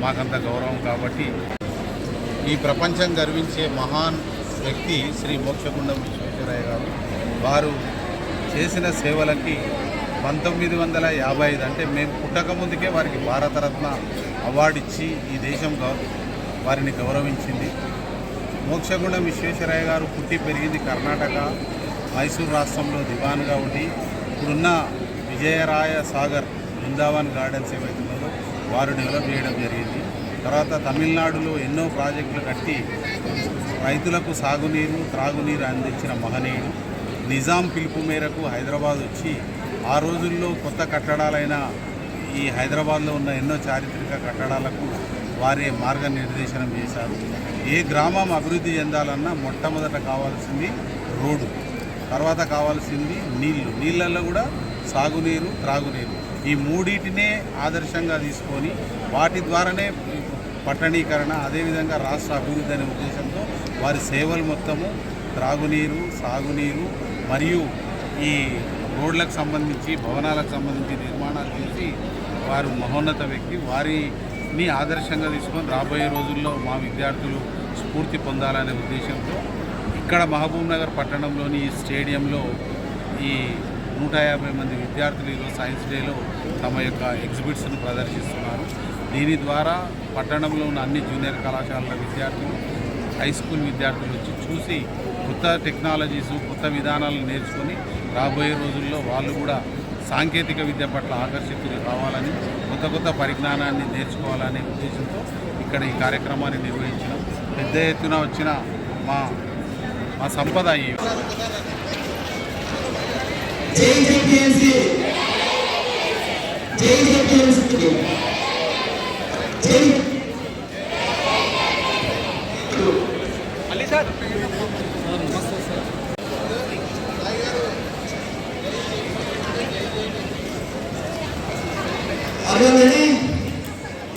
మాకంత గౌరవం కాబట్టి ఈ ప్రపంచం గర్వించే మహాన్ వ్యక్తి శ్రీ మోక్షగుండం విశ్వేశ్వరయ్య గారు. వారు చేసిన సేవలకి పంతొమ్మిది వందల యాభై ఐదు అంటే మేము పుట్టక ముందుకే వారికి భారతరత్న అవార్డు ఇచ్చి ఈ దేశం గౌ- వారిని గౌరవించింది. మోక్షగుండం విశ్వేశ్వరయ్య గారు పుట్టి పెరిగింది కర్ణాటక మైసూర్ రాష్ట్రంలో దివాన్గా ఉండి ఇప్పుడున్న విజయరాయ సాగర్ బృందావన్ గార్డెన్స్ ఏవైతే వారు డెవలప్ చేయడం జరిగింది. తర్వాత తమిళనాడులో ఎన్నో ప్రాజెక్టులు కట్టి రైతులకు సాగునీరు త్రాగునీరు అందించిన మహనీయుడు నిజాం పిలుపు మేరకు హైదరాబాద్ వచ్చి ఆ రోజుల్లో కొత్త కట్టడాలైన ఈ హైదరాబాద్లో ఉన్న ఎన్నో చారిత్రక కట్టడాలకు వారే మార్గనిర్దేశనం చేశారు. ఏ గ్రామం అభివృద్ధి చెందాలన్నా మొట్టమొదట కావాల్సింది రోడ్డు తర్వాత కావాల్సింది నీళ్ళు. నీళ్ళల్లో కూడా సాగునీరు త్రాగునీరు. ఈ మూడింటినే ఆదర్శంగా తీసుకొని వాటి ద్వారానే పట్టణీకరణ అదేవిధంగా రాష్ట్ర అభివృద్ధి అనే ఉద్దేశంతో వారి సేవలు మొత్తము త్రాగునీరు సాగునీరు మరియు ఈ రోడ్లకు సంబంధించి భవనాలకు సంబంధించి నిర్మాణాలు చేసి వారు మహోన్నత వ్యక్తి. వారిని ఆదర్శంగా తీసుకొని రాబోయే రోజుల్లో మా విద్యార్థులు స్ఫూర్తి పొందాలనే ఉద్దేశంతో ఇక్కడ మహబూబ్ నగర్ పట్టణంలోని ఈ స్టేడియంలో ఈ నూట యాభై మంది విద్యార్థులు ఈరోజు సైన్స్ డేలో తమ యొక్క ఎగ్జిబిట్స్ను ప్రదర్శిస్తున్నారు. దీని ద్వారా పట్టణంలో ఉన్న అన్ని జూనియర్ కళాశాలల విద్యార్థులు హై స్కూల్ విద్యార్థులు వచ్చి చూసి కొత్త టెక్నాలజీస్ కొత్త విధానాలను నేర్చుకొని రాబోయే రోజుల్లో వాళ్ళు కూడా సాంకేతిక విద్య పట్ల ఆకర్షితులు కావాలని కొత్త కొత్త పరిజ్ఞానాన్ని నేర్చుకోవాలనే ఉద్దేశంతో ఇక్కడ ఈ కార్యక్రమాన్ని నిర్వహించడం పెద్ద ఎత్తున వచ్చిన మా మా సంపద జై జేపీఎంసీ జై జేపీఎంసీ జై Are you ready?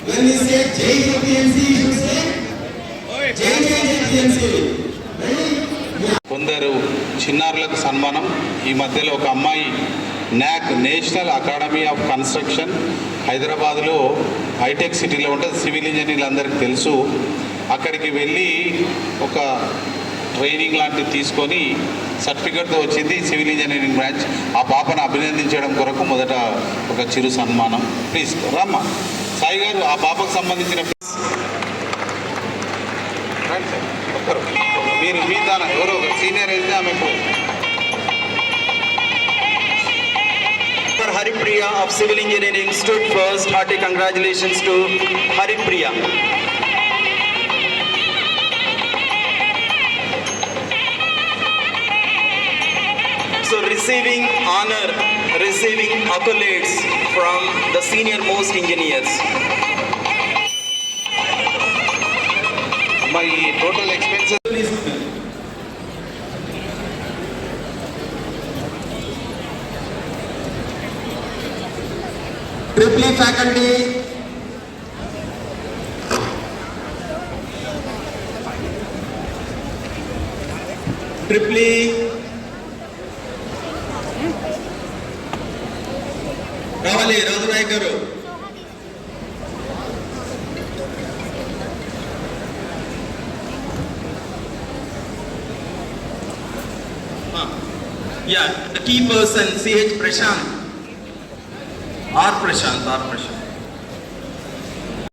When we say Jai JPMC, you say Jai Jai JPMC. అందరు కొందరు చిన్నారులకు సన్మానం. ఈ మధ్యలో ఒక అమ్మాయి NAC national academy of construction హైదరాబాద్లో హైటెక్ సిటీలో ఉంటుంది సివిల్ ఇంజనీర్లు అందరికీ తెలుసు. అక్కడికి వెళ్ళి ఒక ట్రైనింగ్ లాంటిది తీసుకొని సర్టిఫికెట్తో వచ్చింది సివిల్ ఇంజనీరింగ్ బ్రాంచ్. ఆ పాపను అభినందించడం కొరకు మొదట ఒక చిరు సన్మానం. ప్లీజ్ రమ్మ. సాయి గారు ఆ పాపకు సంబంధించిన రండి సార్. ఒక్కరు మీరు దాన ఎవరో ఒక సీనియర్ అయితే ఆమెకు. Haripriya of Civil Engineering stood first. Hearty congratulations to Haripriya. So receiving honor, receiving accolades from the senior most engineers. మా ఈ total expenses Please. Triple E faculty. Triple E. రావాలి రాజునాయక్ గారు Yeah, the key person, CH Prashant. R Prashant R Prashant